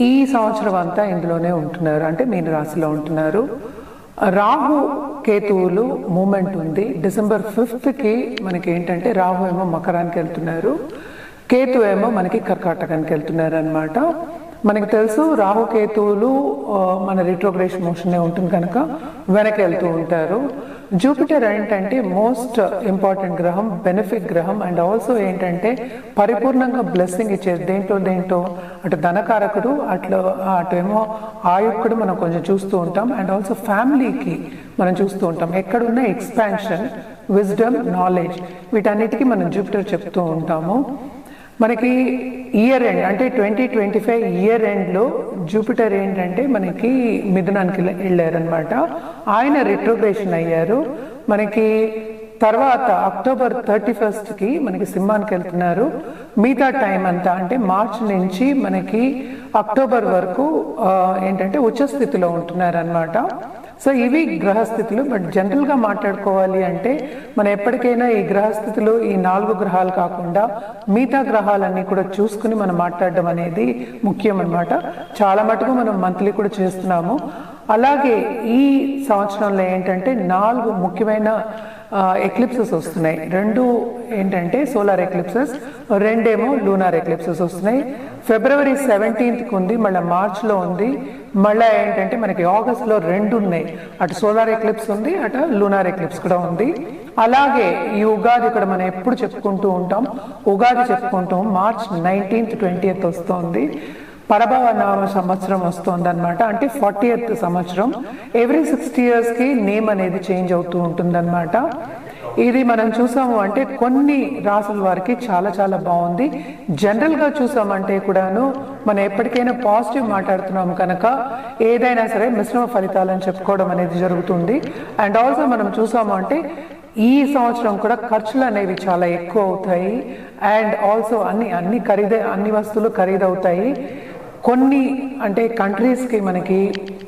ఈ సంవత్సరం అంతా ఇందులోనే ఉంటున్నారు. అంటే మీన రాశిలో ఉంటున్నారు. రాహు కేతువులు మూమెంట్ ఉంది. డిసెంబర్ ఫిఫ్త్కి మనకి ఏంటంటే రాహు ఏమో మకరానికి వెళ్తున్నారు. కేతు ఏమో మనకి కర్కాటకానికి వెళ్తున్నారు అనమాట మనకి తెలుసు రాహుకేతువులు మన రిట్రోగ్రేషన్ మోషనే ఉంటుంది కనుక వెనక్కి వెళ్తూ ఉంటారు. జూపిటర్ ఏంటంటే మోస్ట్ ఇంపార్టెంట్ గ్రహం బెనిఫిట్ గ్రహం అండ్ ఆల్సో ఏంటంటే పరిపూర్ణంగా బ్లెస్సింగ్ ఇచ్చేది. దేంట్లో దేంట్లో? అటు ధనకారకుడు అట్లా అటు ఏమో ఆయుక్కుడు మనం కొంచెం చూస్తూ ఉంటాం అండ్ ఆల్సో ఫ్యామిలీకి మనం చూస్తూ ఉంటాం. ఎక్కడున్న ఎక్స్పాన్షన్ విజ్డమ్ నాలెడ్జ్ వీటన్నిటికీ మనం జూపిటర్ చెప్తూ ఉంటాము. మనకి ఇయర్ ఎండ్ అంటే ట్వంటీ ట్వంటీ ఫైవ్ ఇయర్ ఎండ్లో జూపిటర్ ఏంటంటే మనకి మిథునానికి వెళ్ళారనమాట ఆయన రిట్రోగ్రేషన్ అయ్యారు. మనకి తర్వాత అక్టోబర్ థర్టీ ఫస్ట్కి మనకి సింహానికి వెళ్తున్నారు. మిగతా టైం అంతా అంటే మార్చ్ నుంచి మనకి అక్టోబర్ వరకు ఏంటంటే ఉచ్చ స్థితిలో ఉంటున్నారు అనమాట సో ఇవి గ్రహస్థితులు బట్ జనరల్గా మాట్లాడుకోవాలి అంటే మనం ఎప్పటికైనా ఈ గ్రహస్థితులు ఈ నాలుగు గ్రహాలు కాకుండా మిగతా గ్రహాలన్నీ కూడా చూసుకుని మనం మాట్లాడడం అనేది ముఖ్యం అనమాట చాలా మటుకు మనం మంత్లీ కూడా చేస్తున్నాము. అలాగే ఈ సంవత్సరంలో ఏంటంటే నాలుగు ముఖ్యమైన ఎక్లిప్సెస్ వస్తున్నాయి. రెండు ఏంటంటే సోలార్ ఎక్లిప్సెస్ రెండేమో లూనార్ ఎక్లిప్సెస్ వస్తున్నాయి. ఫిబ్రవరి సెవెంటీన్త్కి ఉంది మళ్ళీ మార్చ్లో ఉంది. మళ్ళీ ఏంటంటే మనకి ఆగస్ట్లో రెండు ఉన్నాయి. అటు సోలార్ ఎక్లిప్స్ ఉంది అటు లూనార్ ఎక్లిప్స్ కూడా ఉంది. అలాగే ఈ ఉగాది ఇక్కడ మనం ఎప్పుడు చెప్పుకుంటూ ఉంటాం? ఉగాది చెప్పుకుంటాం మార్చ్ నైన్టీన్త్ ట్వంటీయత్ వస్తుంది. పరభవ నామ సంవత్సరం వస్తుంది అనమాట అంటే ఫార్టీ సంవత్సరం. ఎవ్రీ సిక్స్టీ ఇయర్స్కి నేమ్ అనేది చేంజ్ అవుతూ ఉంటుందన్నమాట. ఇది మనం చూసాము అంటే కొన్ని రాసుల వారికి చాలా చాలా బాగుంది. జనరల్గా చూసామంటే కూడాను మనం ఎప్పటికైనా పాజిటివ్ మాట్లాడుతున్నాము కనుక ఏదైనా సరే మిశ్రమ ఫలితాలని చెప్పుకోవడం అనేది జరుగుతుంది. అండ్ ఆల్సో మనం చూసాము అంటే ఈ సంవత్సరం కూడా ఖర్చులు అనేవి చాలా ఎక్కువ అవుతాయి. అండ్ ఆల్సో అన్ని అన్ని ఖరీదే అన్ని వస్తువులు ఖరీదవుతాయి. కొన్ని అంటే కంట్రీస్కి మనకి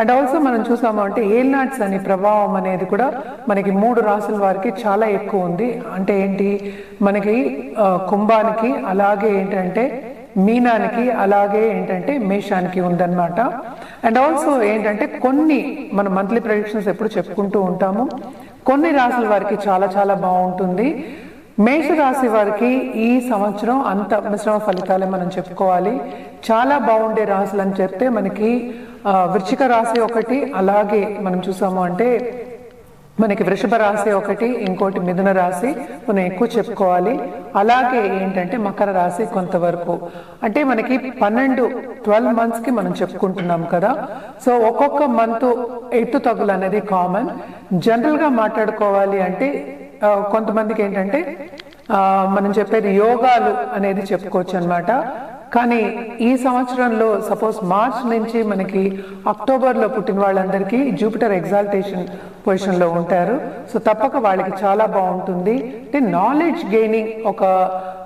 అండ్ ఆల్సో మనం చూసాము అంటే ఏల్నాట్స్ అనే ప్రభావం అనేది కూడా మనకి మూడు రాసుల వారికి చాలా ఎక్కువ ఉంది. అంటే ఏంటి? మనకి కుంభానికి అలాగే ఏంటంటే మీనానికి అలాగే ఏంటంటే మేషానికి ఉందన్నమాట. అండ్ ఆల్సో ఏంటంటే కొన్ని మన మంత్లీ ప్రొడిక్షన్స్ ఎప్పుడు చెప్పుకుంటూ ఉంటాము. కొన్ని రాసుల వారికి చాలా చాలా బాగుంటుంది. మేష రాశి వారికి ఈ సంవత్సరం అంత మిశ్రమ ఫలితాలే మనం చెప్పుకోవాలి. చాలా బాగుండే రాశులు అని చెప్తే మనకి వృచ్చిక రాశి ఒకటి అలాగే మనం చూసాము అంటే మనకి వృషభ రాశి ఒకటి ఇంకోటి మిథున రాశి మనం ఎక్కువ చెప్పుకోవాలి. అలాగే ఏంటంటే మకర రాశి కొంతవరకు. అంటే మనకి పన్నెండు ట్వెల్వ్ మంత్స్కి మనం చెప్పుకుంటున్నాం కదా. సో ఒక్కొక్క మంత్ ఎత్తు తగులు అనేది కామన్ జనరల్గా మాట్లాడుకోవాలి అంటే కొంతమందికి ఏంటంటే మనం చెప్పేది యోగాలు అనేది చెప్పుకోవచ్చు అనమాట కానీ ఈ సంవత్సరంలో సపోజ్ మార్చ్ నుంచి మనకి అక్టోబర్లో పుట్టిన వాళ్ళందరికీ జూపిటర్ ఎగ్జాల్టేషన్ పొజిషన్లో ఉంటారు. సో తప్పక వాళ్ళకి చాలా బాగుంటుంది. అంటే నాలెడ్జ్ గెయినింగ్ ఒక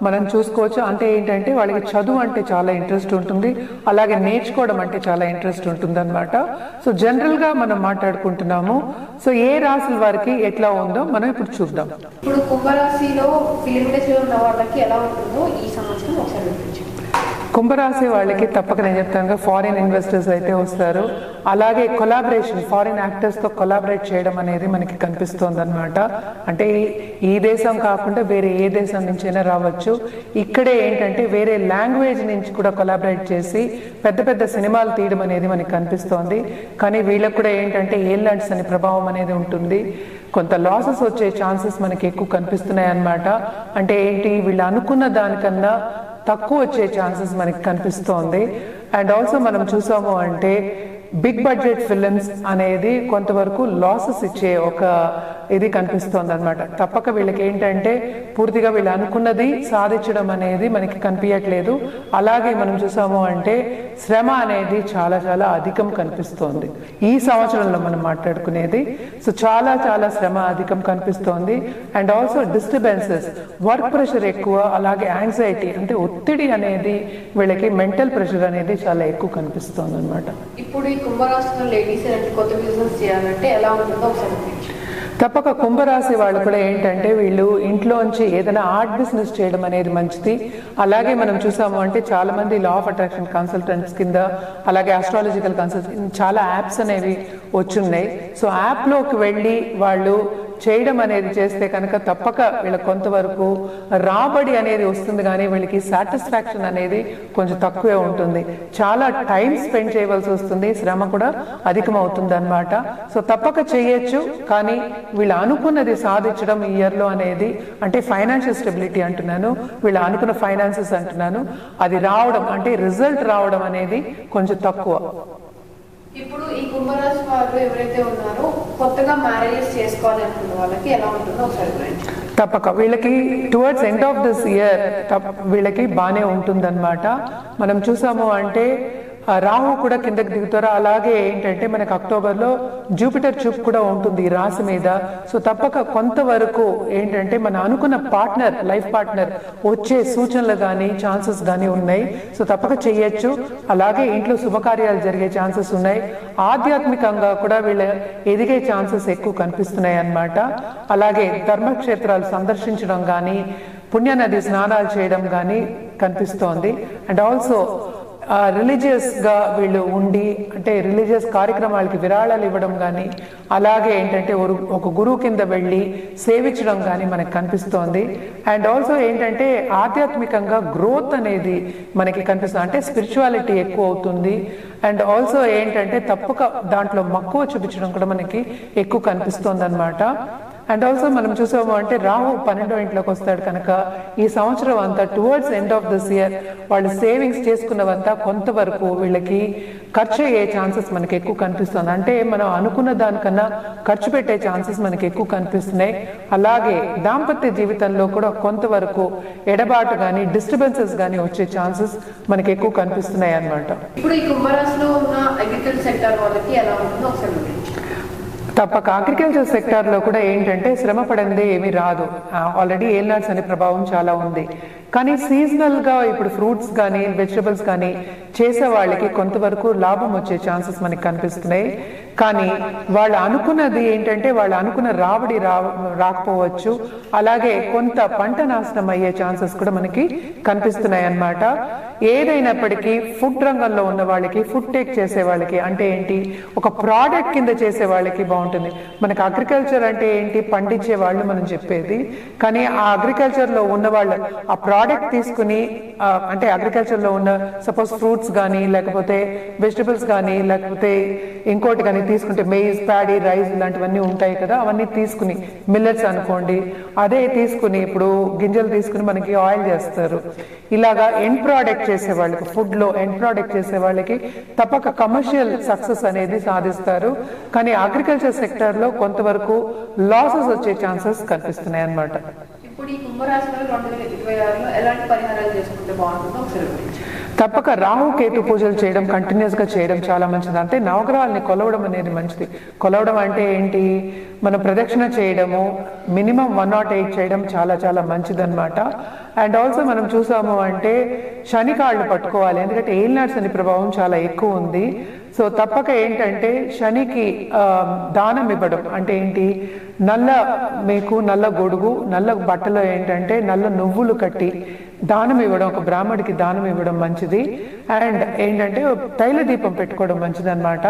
మనం చూసుకోవచ్చు. అంటే ఏంటంటే వాళ్ళకి చదువు అంటే చాలా ఇంట్రెస్ట్ ఉంటుంది. అలాగే నేర్చుకోవడం అంటే చాలా ఇంట్రెస్ట్ ఉంటుంది అనమాట సో జనరల్గా మనం మాట్లాడుకుంటున్నాము. సో ఏ రాశుల వారికి ఎట్లా ఉందో మనం ఇప్పుడు చూద్దాం. ఇప్పుడు కుంభరాశిలో ఫిలిం ఉన్న వాళ్ళకి ఎలా ఉంటుందో ఈ సంవత్సరం ఒకసారి కుంభరాశి వాళ్ళకి తప్పక నేను చెప్తాను ఫారిన్ ఇన్వెస్టర్స్ అయితే వస్తారు. అలాగే కొలాబరేషన్ ఫారిన్ యాక్టర్స్తో కొలాబరేట్ చేయడం అనేది మనకి కనిపిస్తోంది అనమాట అంటే ఈ- దేశం కాకుండా వేరే ఏ దేశం నుంచైనా రావచ్చు. ఇక్కడే ఏంటంటే వేరే లాంగ్వేజ్ నుంచి కూడా కొలాబరేట్ చేసి పెద్ద పెద్ద సినిమాలు తీయడం అనేది మనకి కనిపిస్తోంది. కానీ వీళ్ళకు కూడా ఏంటంటే ఏల్లాండ్స్ అనే ప్రభావం అనేది ఉంటుంది. కొంత లాసెస్ వచ్చే ఛాన్సెస్ మనకి ఎక్కువ కనిపిస్తున్నాయి అన్నమాట అంటే ఏంటి? వీళ్ళు అనుకున్న దానికన్నా తక్కువ వచ్చే ఛాన్సెస్ మనకి కనిపిస్తోంది. అండ్ ఆల్సో మనం చూసాము అంటే బిగ్ బడ్జెట్ ఫిలిమ్స్ అనేది కొంతవరకు లాసెస్ ఇచ్చే ఒక ఇది కనిపిస్తోంది అనమాట తప్పక వీళ్ళకి ఏంటంటే పూర్తిగా వీళ్ళు అనుకున్నది సాధించడం అనేది మనకి కనిపించట్లేదు అలాగే మనం చూసాము అంటే శ్రమ అనేది చాలా చాలా అధికం కనిపిస్తోంది. ఈ సంవత్సరంలో మనం మాట్లాడుకునేది సో చాలా చాలా శ్రమ అధికం కనిపిస్తోంది. And also disturbances work pressure ఎక్కువ అలాగే యాంగ్జైటీ అంటే ఒత్తిడి అనేది వీళ్ళకి మెంటల్ ప్రెషర్ అనేది చాలా ఎక్కువ కనిపిస్తోంది అనమాట ఇప్పుడు ఈ కుంభరాశిలో లేడీస్ అంటే కొత్త బిజినెస్ చేయాలంటే ఎలా ఉంటుందో ఒకసారి తప్పక కుంభరాశి వాళ్ళు కూడా ఏంటంటే వీళ్ళు ఇంట్లోంచి ఏదైనా ఆర్ట్ బిజినెస్ చేయడం అనేది మంచిది. అలాగే మనం చూసాము అంటే చాలా మంది లా ఆఫ్ అట్రాక్షన్ కన్సల్టెంట్స్ కింద అలాగే ఆస్ట్రాలజికల్ కన్సల్టెంట్ చాలా యాప్స్ అనేవి వచ్చున్నాయి. సో యాప్లోకి వెళ్ళి వాళ్ళు చేయడం అనేది చేస్తే కనుక తప్పక వీళ్ళకి కొంతవరకు రాబడి అనేది వస్తుంది కానీ వీళ్ళకి సాటిస్ఫాక్షన్ అనేది కొంచెం తక్కువే ఉంటుంది. చాలా టైం స్పెండ్ చేయవలసి వస్తుంది. శ్రమ కూడా అధికమవుతుంది అనమాట సో తప్పక చేయొచ్చు కానీ వీళ్ళు అనుకున్నది సాధించడం ఈ ఇయర్లో అనేది అంటే ఫైనాన్షియల్ స్టెబిలిటీ అంటున్నాను. వీళ్ళు అనుకున్న ఫైనాన్సెస్ అంటున్నాను. అది రావడం అంటే రిజల్ట్ రావడం అనేది కొంచెం తక్కువ. ఇప్పుడు ఈ కుంభరాశి వారు ఎవరైతే ఉన్నారో కొత్తగా మ్యారేజెస్ చేసుకోవాలి అనుకున్న వాళ్ళకి ఎలా ఉంటుందో ఒకసారి తప్పక. వీళ్ళకి towards end of this year వీళ్ళకి బాగానే ఉంటుందన్నమాట. మనం చూసాము అంటే ఆ రాహు కూడా కిందకి దిగుతారు? అలాగే ఏంటంటే మనకు అక్టోబర్లో జూపిటర్ చూప్ కూడా ఉంటుంది ఈ రాశి మీద. సో తప్పక కొంతవరకు ఏంటంటే మన అనుకున్న పార్ట్నర్ లైఫ్ పార్ట్నర్ వచ్చే సూచనలు కానీ ఛాన్సెస్ కానీ ఉన్నాయి. సో తప్పక చెయ్యొచ్చు. అలాగే ఇంట్లో శుభకార్యాలు జరిగే ఛాన్సెస్ ఉన్నాయి. ఆధ్యాత్మికంగా కూడా వీళ్ళ ఎదిగే ఛాన్సెస్ ఎక్కువ కనిపిస్తున్నాయి అన్నమాట. అలాగే ధర్మక్షేత్రాలు సందర్శించడం కానీ పుణ్యనది స్నానాలు చేయడం కానీ కనిపిస్తోంది. అండ్ ఆల్సో రిలీజియస్గా వీళ్ళు ఉండి అంటే రిలీజియస్ కార్యక్రమాలకి విరాళాలు ఇవ్వడం కానీ అలాగే ఏంటంటే ఒక- ఒక గురువు కింద వెళ్ళి సేవించడం కానీ మనకు కనిపిస్తోంది. అండ్ ఆల్సో ఏంటంటే ఆధ్యాత్మికంగా గ్రోత్ అనేది మనకి కనిపిస్తుంది. అంటే స్పిరిచువాలిటీ ఎక్కువ అవుతుంది. అండ్ ఆల్సో ఏంటంటే తప్పక దాంట్లో మక్కువ చూపించడం కూడా మనకి ఎక్కువ కనిపిస్తోంది అనమాట అండ్ ఆల్సో మనం చూసాము అంటే రాహు పన్నెండో ఇంట్లోకి వస్తాడు కనుక ఈ సంవత్సరం అంతా towards end of this year వాళ్ళు సేవింగ్స్ చేసుకున్నవంతా కొంతవరకు వీళ్ళకి ఖర్చు అయ్యే ఛాన్సెస్ మనకి ఎక్కువ కనిపిస్తుంది. అంటే మనం అనుకున్న దానికన్నా ఖర్చు పెట్టే ఛాన్సెస్ మనకి ఎక్కువ కనిపిస్తున్నాయి. అలాగే దాంపత్య జీవితంలో కూడా కొంతవరకు ఎడబాటు కానీ డిస్టర్బెన్సెస్ కానీ వచ్చే ఛాన్సెస్ మనకి ఎక్కువ కనిపిస్తున్నాయి అన్నమాట. ఇప్పుడు ఈ కుంభరాశిలో ఉన్న అగ్రికల్చర్ సెక్టర్ వాళ్ళకి ఎలా ఉంటుందో ఒకసారి తప్పక. అగ్రికల్చర్ సెక్టార్లో కూడా ఏంటంటే శ్రమ పడిందే ఏమీ రాదు. ఆల్రెడీ ఏల్నాట్స్ అనే ప్రభావం చాలా ఉంది. కానీ సీజనల్గా ఇప్పుడు ఫ్రూట్స్ కానీ వెజిటబుల్స్ కానీ చేసే వాళ్ళకి కొంతవరకు లాభం వచ్చే ఛాన్సెస్ మనకి కనిపిస్తున్నాయి. కానీ వాళ్ళు అనుకున్నది ఏంటంటే వాళ్ళు అనుకున్న రాబడి రా రాకపోవచ్చు. అలాగే కొంత పంట నాశనం అయ్యే ఛాన్సెస్ కూడా మనకి కనిపిస్తున్నాయి అన్నమాట ఏదైనప్పటికీ ఫుడ్ రంగంలో ఉన్న వాళ్ళకి ఫుడ్ టేక్ చేసే వాళ్ళకి అంటే ఏంటి? ఒక ప్రోడక్ట్ కింద చేసే వాళ్ళకి బాగుంటుంది. మనకి అగ్రికల్చర్ అంటే ఏంటి? పండించే వాళ్ళు మనం చెప్పేది. కానీ ఆ అగ్రికల్చర్లో ఉన్న వాళ్ళు ఆ ప్రోడక్ట్ తీసుకుని అంటే అగ్రికల్చర్లో ఉన్న సపోజ్ ఫ్రూట్స్ కానీ లేకపోతే వెజిటబుల్స్ కానీ లేకపోతే ఇంకోటి కానీ తీసుకుంటే మెయిజ్ ప్యాడీ రైస్ ఇలాంటివన్నీ ఉంటాయి కదా అవన్నీ తీసుకుని మిల్లెట్స్ అనుకోండి. అదే తీసుకుని ఇప్పుడు గింజలు తీసుకుని మనకి ఆయిల్ చేస్తారు. ఇలాగా ఎండ్ ప్రోడక్ట్ చేసే వాళ్ళకి ఫుడ్లో ఎండ్ ప్రోడక్ట్ చేసే వాళ్ళకి తప్పక కమర్షియల్ సక్సెస్ అనేది సాధిస్తారు. కానీ అగ్రికల్చర్ సెక్టర్లో కొంతవరకు లాసెస్ వచ్చే ఛాన్సెస్ కనిపిస్తున్నాయి అన్నమాట ఇప్పుడు ఈ కుంభరాశిలో రెండు వేల ఇరవై ఆరులో ఎలాంటి పరిహారాలు చేసుకుంటే బాగుంటుందో ఒకసారి తప్పక రాహు కేతు పూజలు చేయడం కంటిన్యూస్గా చేయడం చాలా మంచిది. అంటే నవగ్రహాలని కొలవడం అనేది మంచిది. కొలవడం అంటే ఏంటి? మన ప్రదక్షిణ చేయడము మినిమం వన్ నాట్ ఎయిట్ చేయడం చాలా చాలా మంచిది అనమాట అండ్ ఆల్సో మనం చూసాము అంటే శని కాళ్ళు పట్టుకోవాలి. ఎందుకంటే ఏలినాడు శని ప్రభావం చాలా ఎక్కువ ఉంది. సో తప్పక ఏంటంటే శనికి దానం ఇవ్వడం. అంటే ఏంటి? నల్ల మీకు నల్ల గొడుగు నల్ల బట్టలో ఏంటంటే నల్ల నువ్వులు కట్టి దానం ఇవ్వడం ఒక బ్రాహ్మడికి దానం ఇవ్వడం మంచిది. అండ్ ఏంటంటే తైల దీపం పెట్టుకోవడం మంచిది అనమాట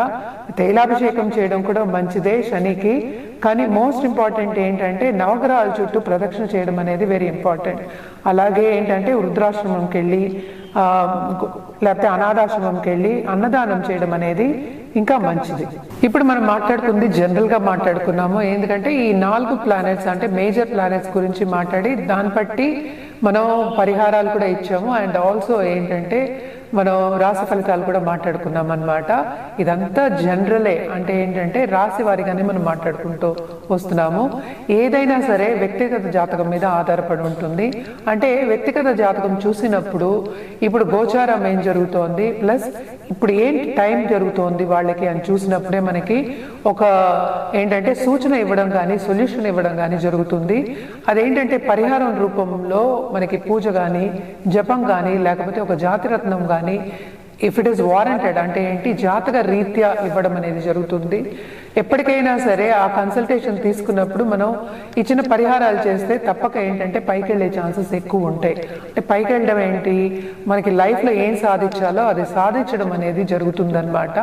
తైలాభిషేకం చేయడం కూడా మంచిదే శనికి. కానీ మోస్ట్ ఇంపార్టెంట్ ఏంటంటే నవగ్రహాల చుట్టూ ప్రదక్షిణ చేయడం అనేది వెరీ ఇంపార్టెంట్. అలాగే ఏంటంటే వృద్ధాశ్రమంకి వెళ్ళి లేకపోతే అనాథాశ్రమంకి వెళ్ళి అన్నదానం చేయడం అనేది ఇంకా మంచిది. ఇప్పుడు మనం మాట్లాడుకుంది జనరల్గా మాట్లాడుకున్నాము. ఎందుకంటే ఈ నాలుగు ప్లానెట్స్ అంటే మేజర్ ప్లానెట్స్ గురించి మాట్లాడి దాన్ని బట్టి మనం పరిహారాలు కూడా ఇచ్చాము. అండ్ ఆల్సో ఏంటంటే మనం రాశి ఫలితాలు కూడా మాట్లాడుకున్నాం అన్నమాట ఇదంతా జనరలే. అంటే ఏంటంటే రాశి వారిగానే మనం మాట్లాడుకుంటూ వస్తున్నాము. ఏదైనా సరే వ్యక్తిగత జాతకం మీద ఆధారపడి ఉంటుంది. అంటే వ్యక్తిగత జాతకం చూసినప్పుడు ఇప్పుడు గోచారం ఏం జరుగుతోంది? ప్లస్ ఇప్పుడు ఏంటి టైం జరుగుతోంది వాళ్ళకి అని చూసినప్పుడే మనకి ఒక ఏంటంటే సూచన ఇవ్వడం కానీ సొల్యూషన్ ఇవ్వడం కానీ జరుగుతుంది. అదేంటంటే పరిహారం రూపంలో మనకి పూజ కానీ జపం కానీ లేకపోతే ఒక జాతిరత్నం కానీ ఇఫ్ ఇట్ ఈస్ వారంటెడ్ అంటే ఏంటి? జాతక రీత్యా ఇవ్వడం అనేది జరుగుతుంది. ఎప్పటికైనా సరే ఆ కన్సల్టేషన్ తీసుకున్నప్పుడు మనం ఇచ్చిన పరిహారాలు చేస్తే తప్పక ఏంటంటే పైకి వెళ్ళే ఛాన్సెస్ ఎక్కువ ఉంటాయి. అంటే పైకి వెళ్ళడం ఏంటి? మనకి లైఫ్లో ఏం సాధించాలో అది సాధించడం అనేది జరుగుతుందన్నమాట.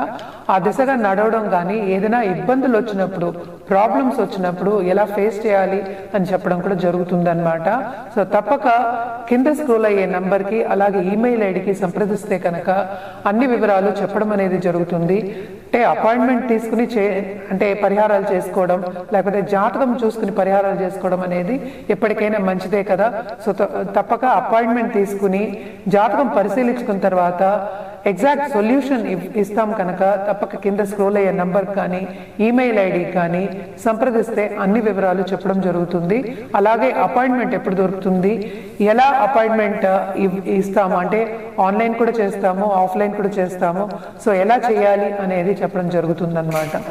ఆ దిశగా నడవడం కానీ ఏదైనా ఇబ్బందులు వచ్చినప్పుడు ప్రాబ్లమ్స్ వచ్చినప్పుడు ఎలా ఫేస్ చేయాలి అని చెప్పడం కూడా జరుగుతుందన్నమాట. సో తప్పక కింద స్క్రోల్ అయ్యే నంబర్కి అలాగే ఈమెయిల్ ఐడికి సంప్రదిస్తే కనుక అన్ని వివరాలు చెప్పడం అనేది జరుగుతుంది. అంటే అపాయింట్మెంట్ తీసుకుని చే అంటే పరిహారాలు చేసుకోవడం లేకపోతే జాతకం చూసుకుని పరిహారాలు చేసుకోవడం అనేది ఎప్పటికైనా మంచిదే కదా. సో తప్పక అపాయింట్మెంట్ తీసుకుని జాతకం పరిశీలించుకున్న తర్వాత ఎగ్జాక్ట్ సొల్యూషన్ ఇస్తాం కనుక తప్పక కింద స్క్రోల్ అయ్యే నంబర్ కానీ ఈమెయిల్ ఐడి కానీ సంప్రదిస్తే అన్ని వివరాలు చెప్పడం జరుగుతుంది అలాగే అపాయింట్మెంట్ ఎప్పుడు దొరుకుతుంది ఎలా అపాయింట్మెంట్ ఇస్తాము అంటే ఆన్లైన్ కూడా చేస్తాము ఆఫ్లైన్ కూడా చేస్తాము సో ఎలా చేయాలి అనేది చెప్పడం జరుగుతుంది